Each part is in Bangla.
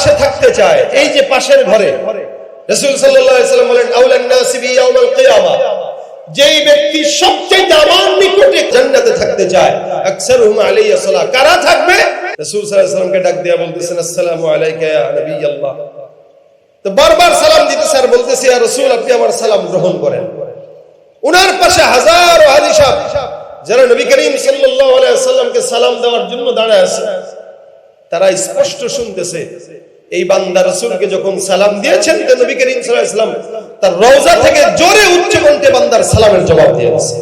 পাশে থাকতে চায়, এই যে পাশের ঘরে। যেই ব্যক্তি সবচেয়ে আমার নিকটে জান্নাতে থাকতে চায়, আকসারুহুম আলাইহি সালাহ। কারা থাকবে? ডাক দিয়া বলতেছেন, আসসালামু আলাইকা তো বারবার সালাম দিতেছে আর বলতেছে আপনি আমার সালাম গ্রহণ করেন। উনার পাশে হাজারো যারা নবী করিম সালাম দেওয়ার জন্য দাঁড়ায় আছে। তারা স্পষ্ট শুনতেছে এই বান্দা রসুলকে যখন সালাম দিয়েছেন, তো নবী করিম সাল্লাম তার রওজা থেকে জোরে উচ্চ কণ্ঠে বান্দার সালামের জবাব দিয়েছে।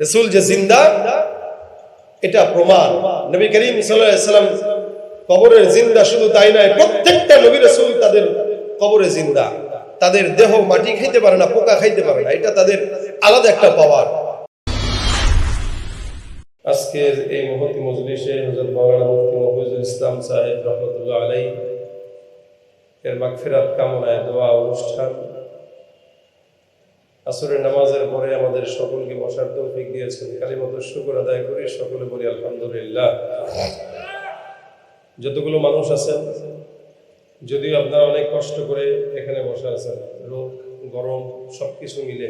রসুল যে জিন্দা, এটা প্রমাণ। নবী করিম সাল্লাম কবরের জিন্দা শুধু তাই নয়, প্রত্যেকটা নবী রসুল তাদের কবরে জিন্দা। তাদের দেহ মাটি খাইতে পারে না, পোকা খাইতে পারে না, এটা তাদের আলাদা একটা পাওয়ার। আজকের এই মহতি মজলিসে হজরত ইসলাম সাহেব রহমতুল্লাহ আলাই এর মাগফিরাত কামনায় দোয়া অনুষ্ঠান। আসরের নামাজের পরে আমাদের সকলকে বসার তৌফিক দিয়েছেন। কালিমত শুকর আদায় করি সকলে বলি আলহামদুলিল্লাহ। যতগুলো মানুষ আছেন, যদিও আপনারা অনেক কষ্ট করে এখানে বসে আছেন রোগ গরম, সবকিছু মিলে।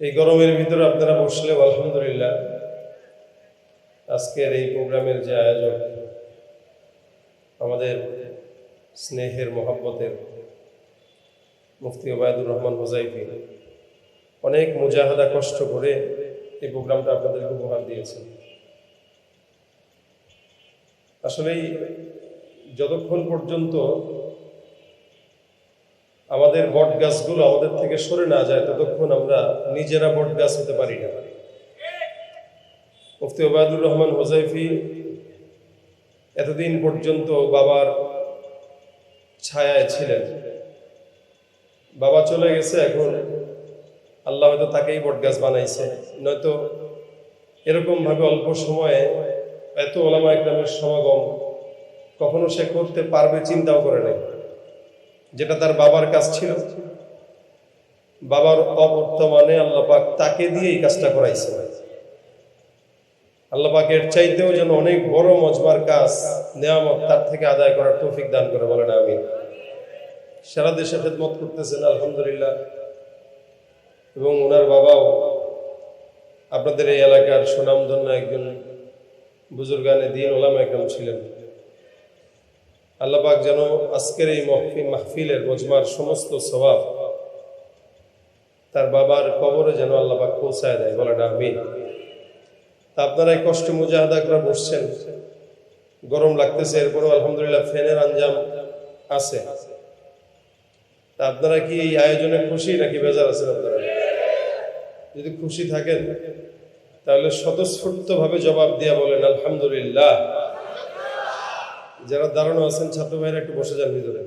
এই গরমের ভিতরে আপনারা বসলেও আলহামদুলিল্লাহ। আজকের এই প্রোগ্রামের যে আয়োজন আমাদের স্নেহের, মহাব্বতের মুফতি ওবায়দুর রহমান হোজাইফি অনেক মুজাহাদা কষ্ট করে এই প্রোগ্রামটা আপনাদেরকে উপহার দিয়েছেন। আসলেই যতক্ষণ পর্যন্ত আমাদের বট গাছগুলো আমাদের থেকে সরে না যায়, ততক্ষণ আমরা নিজেরা বট গাছ হতে পারি না। মুফতি ওবায়দুর রহমান হোজাইফি এতদিন পর্যন্ত বাবার ছায়ায় ছিলেন। বাবা চলে গেছে, এখন আল্লাহ হয়তো তাকেই বটগাছ বানাইছে। নয়তো এরকম ভাবে অল্প সময়ে এত ওলামা একরামের সমাগম কখনো সে করতে পারবে চিন্তাও করে নাই। যেটা তার বাবার কাজ ছিল। বাবার অবর্তমানে আল্লাহ পাক তাকে দিয়ে এই কাজটা করাইছে। আল্লাহ পাক এর চাইতেও যেন অনেক বড় মজমার কাজ, নেয়ামত তার থেকে আদায় করার তৌফিক দান করে বলেন আমি সারা দেশে খেদমত করতেছেন, আলহামদুলিল্লাহ। এবং ওনার বাবাও, আপনাদের এই এলাকার সুনামধন্য একজন বুজুর্গানে দিন ওলাম একদম ছিলেন। আল্লাপাক যেন আজকের এই মহফিল, মাহফিলের মজমার সমস্ত স্বভাব তার বাবার কবরে যেন আল্লাপাক পৌঁছায় দেয় বলাটা আমি তা আপনারা এই কষ্ট মুজাহাদা করে বসছেন। গরম লাগতেছে, এরপরেও আলহামদুলিল্লাহ ফ্যানের আঞ্জাম আছে। তা আপনারা কি এই আয়োজনে খুশি নাকি বেজার আছেন আপনারা? যদি খুশি থাকেন, তাহলে স্বতঃস্ফূর্ত ভাবে জবাব দিয়া বলেন, আলহামদুলিল্লাহ। যারা দাঁড়ানো আছেন, ছাত্র ভাইরা একটু বসে যান ভিতরে।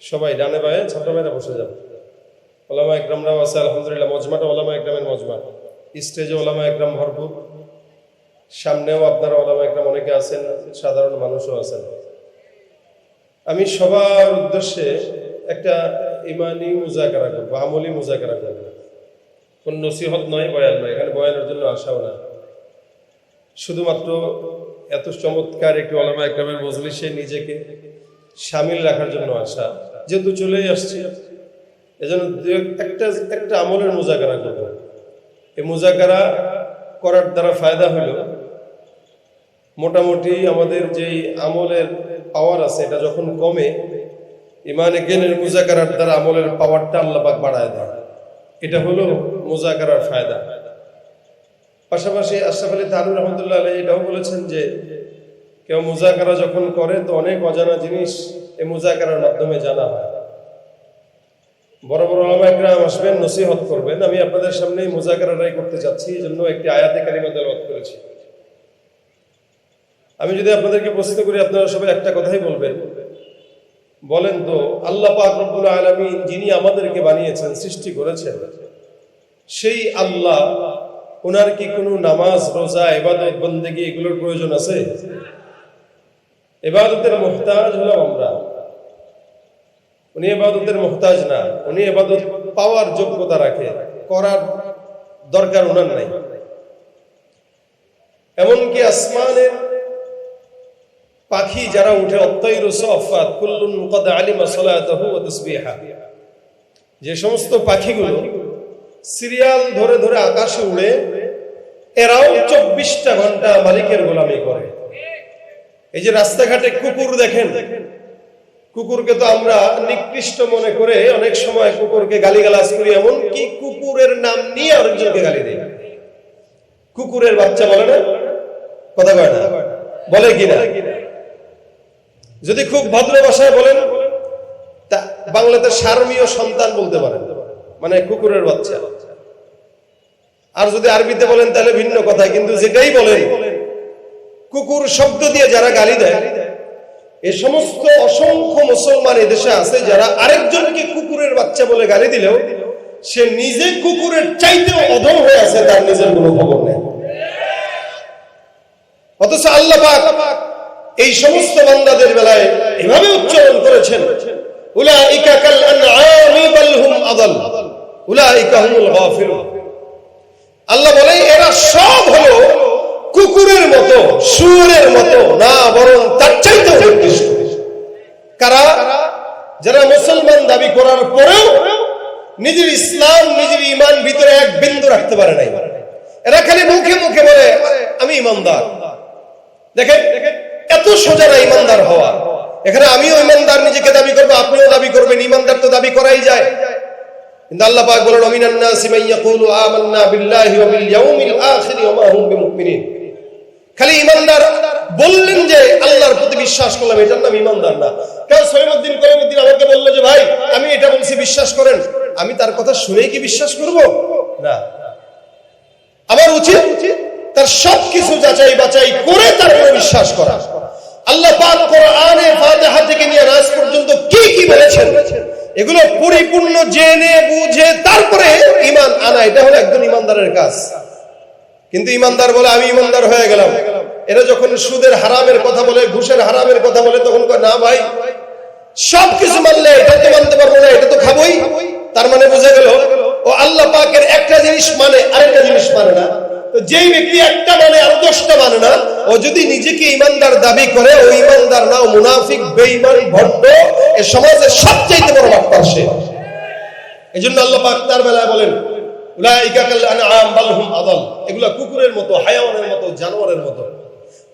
সবাই ডানে বায়ে ছাত্র ভাইরা বসে যান। ওলামা একরামরাও আছে, আলহামদুলিল্লাহ, মজমাটা ওলামা একরামের মজমা। স্টেজে ওলামা একরাম ভরপুর। সামনেও আপনারা ওলামা একরাম অনেকে আছেন, সাধারণ মানুষও আছেন। আমি সবার উদ্দেশ্যে একটা ইমানি মুজাকারা করব, আমলি মুজাকারা করব। কোন নসিহত নয় বয়ান নয় এখানে বয়ানের জন্য আসাও না। শুধুমাত্র এত চমৎকার একটি ওলামা একরামের মজলিসে নিজেকে সামিল রাখার জন্য আসা। যেহেতু চলেই আসছি, এজন্য একটা একটা আমলের মুজাকারা করব। এই মুজাকারা করার দ্বারা ফায়দা হলো মোটামুটি আমাদের যেই আমলের পাওয়ার আছে, এটা যখন কমে, ইমানে জ্ঞানের মুজাকারার দ্বারা আমলের পাওয়ারটা আল্লাপাক বাড়ায় দেয় এটা হলো মুজাকারার ফায়দা। পাশাপাশি আশরাফ আলী তানুর রহমতুল্লাহ আলী এটাও বলেছেন যে, কেউ মুজাকারা যখন করে, তো অনেক অজানা জিনিস এই মুজাকারার মাধ্যমে জানা হয়। বড় বড় ওলামা একরাম আসবেন, নসিহত করবেন। আমি আপনাদের সামনে এই মুজাকারাটাই করতে চাচ্ছি এই জন্য একটি আয়াতে কারিমা তেলাওয়াত করেছি। আমি যদি আপনাদেরকে প্রশ্ন করি, আপনারা সবাই একটা কথাই বলবেন। বলেন তো, আল্লাহ পাক রব্বুল আলামিন যিনি আমাদেরকে বানিয়েছেন, সৃষ্টি করেছেন, সেই আল্লাহ ওনার কি কোনো নামাজ, রোজা এবাদত বন্দেগি এগুলোর প্রয়োজন আছে? এবাদতের মোহতাজ হলাম আমরা। উনি এবাদতের মোহতাজ না, উনি এবাদত পাওয়ার যোগ্যতা রাখে, করার দরকার ওনার নাই। এমনকি আসমানের পাখি যারা উঠে যে সমস্ত পাখিগুলো সিরিয়াল ধরে ধরে আকাশে উড়ে, এরাও চব্বিশটা ঘণ্টা মালিকের গোলামি করে। এই যে রাস্তাঘাটে কুকুর দেখেন, কুকুরকে তো আমরা নিকৃষ্ট মনে করে অনেক সময় কুকুরকে গালিগালাজ করি এমন কি কুকুরের নাম নিয়ে আরেকজনকে গালি দেয় কুকুরের বাচ্চা বলে না? কথা না? বলে কিনা? যদি খুব ভদ্র ভাষায় বলেন, তা বাংলাতে সারমীয় সন্তান বলতে পারেন মানে কুকুরের বাচ্চা। আর যদি আরবিতে বলেন, তাহলে ভিন্ন কথা, কিন্তু যেটাই বলেন, কুকুর শব্দ দিয়ে যারা গালি দেয়, এ সমস্ত অসংখ্য মুসলমান এদেশে আছে যারা আরেকজনকে কুকুরের বাচ্চা বলে গালি দিলেও, সে নিজে কুকুরের চাইতেও অধম হয়ে আছে, তার নিজের কোনো খবর নেই। অথচ আল্লাহ এই সমস্ত বান্দাদের বেলায় এভাবে উচ্চারণ করেছেন। আল্লাহ বলে, এরা সব হলো কুকুরের মতো, শুয়োরের মতো, না বরং তার চাইতে কারা? যারা মুসলমান দাবি করার পরেও নিজের ইসলাম, নিজের ইমান ভিতরে এক বিন্দু রাখতে পারে নাই। এরা খালি মুখে মুখে বলে, আমি ইমানদার। দেখেন এত সোজা না ইমানদার হওয়া। এখানে আমিও ইমানদার, নিজেকে দাবি করব, আপনিও দাবি করবেন, ইমানদার তো দাবি করাই যায়। আমাকে যে, ভাই, আমি এটা বলছি, বিশ্বাস করেন। আমি তার কথা শুনেই কি বিশ্বাস করব? না। আমার উচিত তার সবকিছু যাচাই বাছাই করে তারপরে বিশ্বাস করা। আল্লাহ থেকে নিয়ে পর্যন্ত কি কি বলেছেন? এগুলো পরিপূর্ণ জেনে, বুঝে, তারপরে ইমান আনা, এটা হলো একজন ইমানদারের কাজ। কিন্তু ইমানদার বলে, আমি ইমানদার হয়ে গেলাম। এরা যখন সুদের হারামের কথা বলে, ঘুষের হারামের কথা বলে, তখন না ভাই, সবকিছু মানলে, এটা তো মানতে পারব না, এটা তো খাবোই। তার মানে বোঝা গেল ও আল্লাহ পাকের একটা জিনিস মানে আরেকটা জিনিস মানে না। যেই ব্যক্তি একটা মানে আর দশটা মানে না, ও যদি নিজেকে ইমানদার দাবি করে, ও ইমানদার না, ও মুনাফিক, বেঈমান ভণ্ড এ সমাজের সবচাইতে বড় বাক্তার সে। এই জন্য আল্লাহ পাক তার বেলায় বলেন এগুলা কুকুরের মতো, হায়াওয়ানের মতো, জানোয়ারের মতো।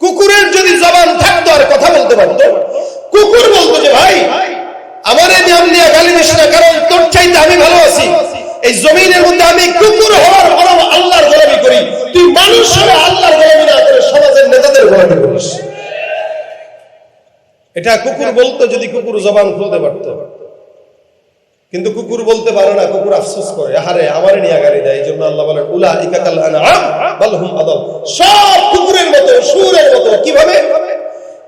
কুকুরের যদি জবান থাকতো আর কথা বলতে পারতো, কুকুর বলতো যে, ভাই, আমার এই নাম নিয়ে গালি না, কারণ তোর চাইতে আমি ভালো আছি। এই জমিনের মধ্যে আমি কুকুর হওয়ার পরেও আল্লাহর গোলামি করি। তুই মানুষ হয়ে আল্লাহর গোলামি না করে সমাজের নেতাদের গোলামি করিস। এটা কুকুর বলতো যদি কুকুর জবান খুলতে পারতো। কিন্তু কুকুর বলতে পারে না, কুকুর আফসোস করে। আরে আমারে নিয়ে গাড়ি দেয়, এই জন্য আল্লাহ বলেন উলা ইকাকাল আনআম বাল হুম আদাল সব কুকুরের মতো, সুরের মতো। কীভাবে?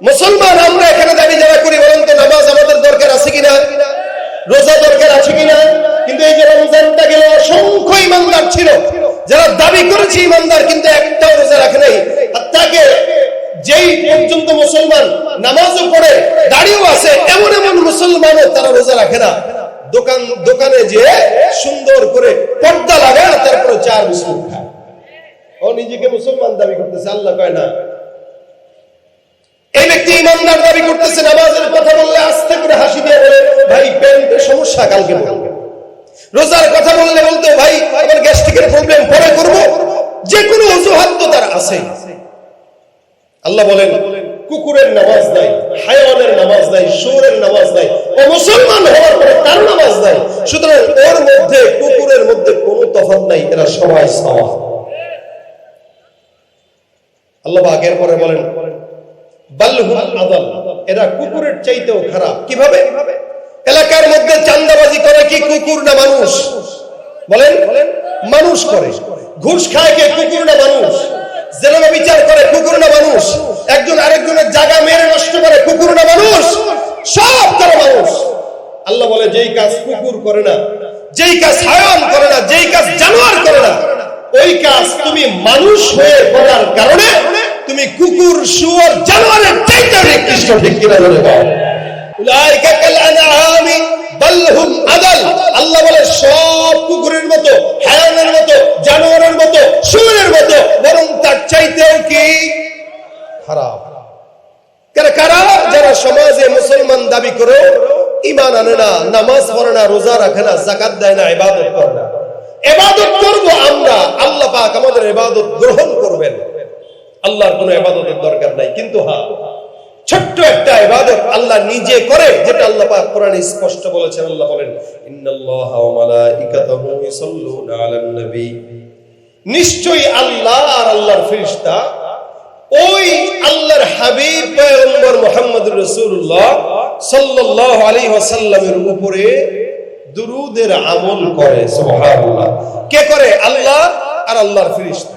মুসলমান, আমরা এখানে দাঁড়িয়ে যারা করি বলেন তো, নামাজ আমাদের দরকার আছে কিনা? রোজা দরকার আছে কিনা? কিন্তু এই যে রমজানটা গেল অসংখ্য ইমানদার ছিল। যারা দাবি করেছে ইমানদার, কিন্তু একটাও রোজা রাখে নাই। আর তাকে যেই পর্যন্ত মুসলমান নামাজও পড়ে, দাঁড়িয়েও আছে, এমন এমন মুসলমানও তারা রোজা রাখে না। দোকান, দোকানে যে সুন্দর করে পর্দা লাগায় তারপরে চার ও নিজেকে মুসলমান দাবি করতেছে, আল্লাহ কয় না। এই ব্যক্তি ইমানদার দাবি করতেছে, নামাজের কথা বললে আস্তে করে হাসি দিয়ে বলে, ভাই, প্যান্টের সমস্যা কালকে বলবে রোজার কথা বললে বলতে, ভাই, আমার গ্যাস্ট্রিকের প্রবলেম, পরে করব। যে কোনো অজুহাত তো তার আছে। আল্লাহ বলেন, কুকুরের নামাজ নাই, হায়ানের নামাজ নাই সুরের নামাজ নাই ও মুসলমান হওয়ার পরে তার নামাজ নাই। সুতরাং ওর মধ্যে, কুকুরের মধ্যে কোনো তফাৎ নাই, এরা সবাই সমান আল্লাহ আগের পরে বলেন বাল্লহুম আদাল, এরা কুকুরের চাইতেও খারাপ। কীভাবে? এলাকার মধ্যে চান্দাবাজি করে কি কুকুর না মানুষ? বলেন, মানুষ করে। ঘুষ খায় কে? কুকুর না মানুষ? জেলমা বিচার করে, কুকুর না মানুষ? একজন আরেকজনের জায়গা মেরে নষ্ট করে, কুকুর না মানুষ? সব করে মানুষ। আল্লাহ বলে, যেই কাজ কুকুর করে না, যেই কাজ হায়ান করে না, যেই কাজ জানোয়ার করে না, ওই কাজ তুমি মানুষ হয়ে করার কারণে তুমি কুকুর, শুয়োর, জানোয়ারের চাইতে নিকৃষ্ট ঠিক কিনা দাও। যারা সমাজে মুসলমান দাবি করে ইমান আনে না, নামাজ পড়ে না, রোজা রাখে না জাকাত দেয় না, ইবাদত করে না। এবাদত করব আমরা, আল্লাহ পাক আমাদের এবাদত গ্রহণ করবেন। আল্লাহর কোনো এবাদতের দরকার নাই, কিন্তু হ্যাঁ ছোট্ট একটা ইবাদত আল্লাহ নিজে করে, যেটা আল্লাহ পাক কোরআনে স্পষ্ট বলেছেন, আল্লাহ বলেন, ইন্নাল্লাহা ওয়া মালাইকাতাহু ইউসাল্লুনা আলান নবী। নিশ্চয়ই আল্লাহ আর আল্লাহর ফেরেশতা ওই আল্লাহর হাবিব পয়গম্বর মুহাম্মদুর রাসূলুল্লাহ সাল্লাল্লাহু আলাইহি ওয়াসাল্লামের উপরে দুরুদের আমল করে, সুবহানাল্লাহ। কে করে? আল্লাহ আর আল্লাহর ফেরেশতা।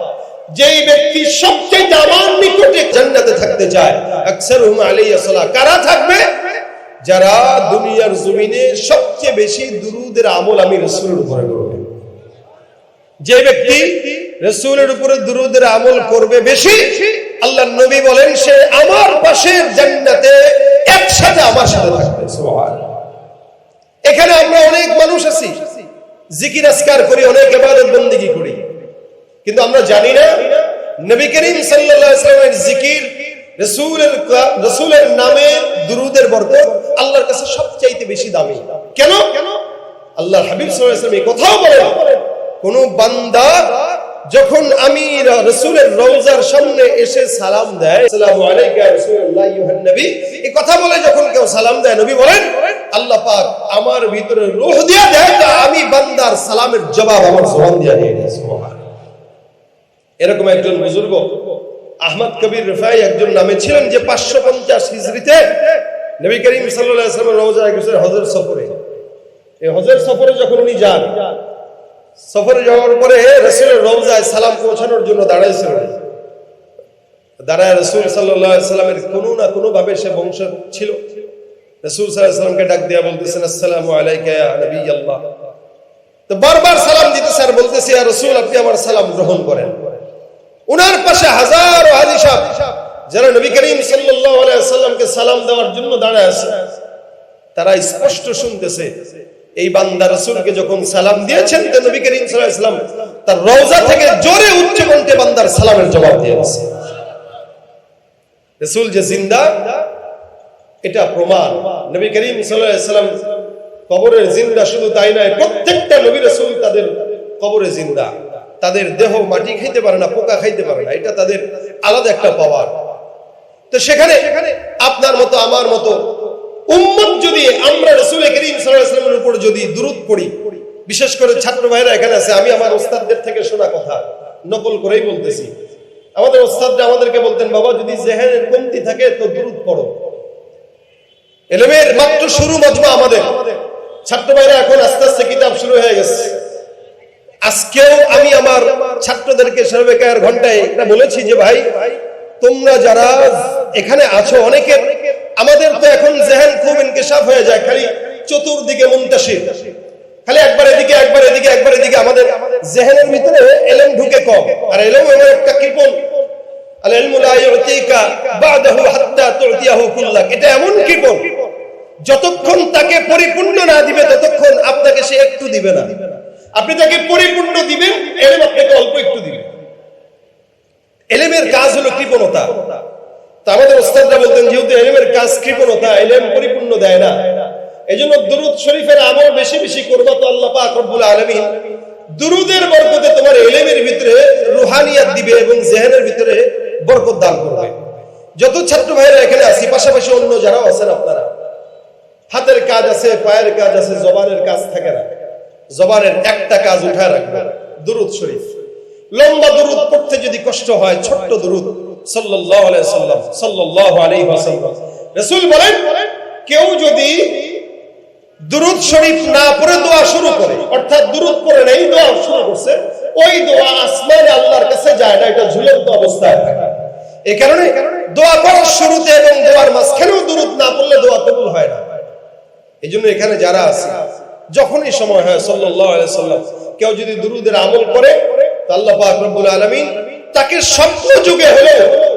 যেই ব্যক্তি সবচেয়ে আমার নিকটে জান্নাতে থাকতে চায়, আকসারুহুম আলাইহি সালাহ কারা থাকবে? যারা দুনিয়ার জমিনে সবচেয়ে বেশি দুরূদের আমল আমি রাসূলের উপরে করবে। যে ব্যক্তি রসুলের উপরে দুরুদের আমল করবে বেশি, আল্লাহ নবী বলেন, সে আমার পাশের জান্নাতে একসাথে আমার সাথে থাকবে। এখানে আমরা অনেক মানুষ আছি। জিকির আসকার করি, অনেক ইবাদত বন্দেগী করি। কিন্তু আমরা জানি না, নবী করিম ওয়াসাল্লামের জিকির রসুলের রসুলের নামে দুরুদের আল্লাহর কাছে সবচাইতে বেশি দামি। কেন? আল্লাহ হাবিব ওয়াসাল্লাম এই কথাও বলেন, কোন বান্দা যখন আমি রসুলের সামনে এসে সালাম দেয় কথা বলে যখন কেউ সালাম দেয়, নবী বলেন, আল্লাহ পাক আমার ভিতরে রূহ দিয়া দেয় আমি বান্দার সালামের জবাব, আমার জবান দিয়া দিয়ে এরকম একজন বুজুর্গ, আহমদ কবির রেফাই একজন নামে ছিলেন যে পাঁচশো পঞ্চাশ হিজড়িতে নবী করিম সাল্লাম রওজা গেছেন হজর সফরে। এই হজর সফরে যখন উনি যান, সফরে যাওয়ার পরে রসুলের রওজায় সালাম পৌঁছানোর জন্য দাঁড়াইছিলেন। দাঁড়ায় রসুল সাল্লামের কোনো না কোনো ভাবে সে বংশ ছিল। রসুল সাল্লামকে ডাক দিয়া বলতেছেন, আসসালামু আলাইকা নবী আল্লাহ। তো বারবার সালাম দিতেছে আর বলতেছে, ইয়া রসুল, আপনি আমার সালাম গ্রহণ করেন। উনার পাশে হাজার হাজি সাহেব যারা নবী করিম সাল্লামকে সালাম দেওয়ার জন্য দাঁড়ায় আছে, তারা স্পষ্ট শুনতেছে, এই বান্দা রাসূলকে যখন সালাম দিয়েছেন তো নবী করিম সাল্লাম তার রওজা থেকে জোরে উচ্চ কণ্ঠে বান্দার সালামের জবাব দিয়েছে রাসূল যে জিন্দা, এটা প্রমাণ। নবী করিম সাল্লাম কবরের জিন্দা শুধু তাই নয়, প্রত্যেকটা নবী রাসূল তাদের কবরে জিন্দা। তাদের দেহ মাটি খাইতে পারে না, পোকা খাইতে পারে না। এটা তাদের আলাদা একটা পাওয়ার। তো সেখানে আপনার মতো, আমার মতো উম্মত যদি আমরা রসুল করিম সাল্লামের উপর যদি দূরত পড়ি, বিশেষ করে ছাত্র ভাইরা এখানে আছে, আমি আমার ওস্তাদদের থেকে শোনা কথা, নকল করেই বলতেছি। আমাদের ওস্তাদরা আমাদেরকে বলতেন, বাবা, যদি জেহেনের কমতি থাকে তো দূরত পড়ো। এলেমের মাত্র শুরু মজমা আমাদের। ছাত্র ভাইরা এখন আস্তে আস্তে কিতাব শুরু হয়ে গেছে। আজকেও আমি আমার ছাত্রদেরকে সর্বেকার ঘন্টায় এটা বলেছি যে, ভাই, তোমরা যারা এখানে আছো অনেকে, আমাদের তো এখন জেহেন খুব ইনকেশাফ হয়ে যায়, খালি চতুর্দিকে মুন্তাসির। খালি একবার এদিকে একবার এদিকে একবার এদিকে আমাদের জেহেনের ভিতরে এলেম ঢুকে কম। আর এলেম এমন একটা কৃপণ। এটা এমন কৃপণ, যতক্ষণ তাকে পরিপূর্ণ না দিবে, ততক্ষণ আপনাকে সে একটু দিবে না। আপনি তাকে পরিপূর্ণ দিবেন, এলেম আপনাকে অল্প একটু দিবে এলেমের কাজ হলো কৃপণতা। তা আমাদের ওস্তাদরা বলতেন, যেহেতু এলেমের কাজ কৃপণতা, এলেম পরিপূর্ণ দেয় না। এই জন্য দুরুদ শরীফের আমল বেশি বেশি করবা তো আল্লাহ পাক রব্বুল আলামিন। দুরুদের বরকতে তোমার এলেমের ভিতরে রুহানিয়াত দিবে এবং জেহেনের ভিতরে বরকত দান করবে। যত ছাত্র ভাইরা এখানে আসি পাশাপাশি অন্য যারা আছেন আপনারা। হাতের কাজ আছে, পায়ের কাজ আছে, জবানের কাজ থাকে না। জবানের একটা কাজ উঠায় রাখবেন দুরুদ শরীফ। লম্বা দুরুদ পড়তে যদি কষ্ট হয়, ছোট্ট দুরুদ, সাল্লাল্লাহু আলাইহি সাল্লাম সাল্লাল্লাহু আলাইহি ওয়াসাল্লাম। রাসূল বলেন, কেউ যদি দুরুদ শরীফ না পড়ে দোয়া শুরু করে, অর্থাৎ দুরুদ পড়ে নেই, দোয়া শুরু করছে, ওই দোয়া আসমানে আল্লাহর কাছে যায় না, এটা ঝুলন্ত অবস্থায় থাকে এই কারণে দোয়া করার শুরুতে এবং দোয়ার মাঝখানেও দুরুদ না পড়লে দোয়া কবুল হয় না। এই জন্য এখানে যারা আছে যখনই সময় হয় আলাইহি সাল্লাম, কেউ যদি দুরুদের আমল করে রব্বুল তাকে স্বপ্ন যুগে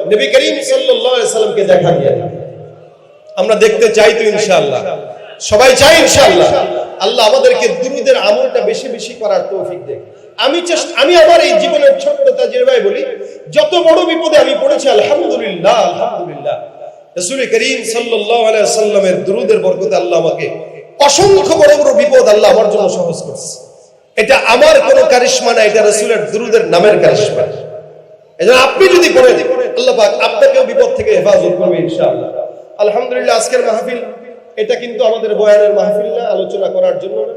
নবী করিম সাল্লামকে দেখা আমরা দেখতে চাই তো সবাই চাই আল্লাহ আমাদেরকে দুরুদের আমলটা বেশি বেশি করার তৌফিক দেয় আমি আমি আমার এই জীবনের ছোট্ট তাজির ভাই বলি, যত বড় বিপদে আমি পড়েছি, আলহামদুলিল্লাহ আলহামদুলিল্লাহ। রাসূল করিম সাল্লামের দুরুদের বরকতে আল্লাহ আমাকে অসংখ্য বড় বড় বিপদ আল্লাহ আমার জন্য সহজ করছে। এটা আমার কোনো কারিশ্মা না, এটা রসুলের দুরুদের নামের কারিশমা। এজন্য আপনি যদি করে আল্লাহ পাক আপনাকেও বিপদ থেকে হেফাজত করবে ইনশাআল্লাহ। আলহামদুলিল্লাহ, আজকের মাহফিল, এটা কিন্তু আমাদের বয়ানের মাহফিল না, আলোচনা করার জন্য। না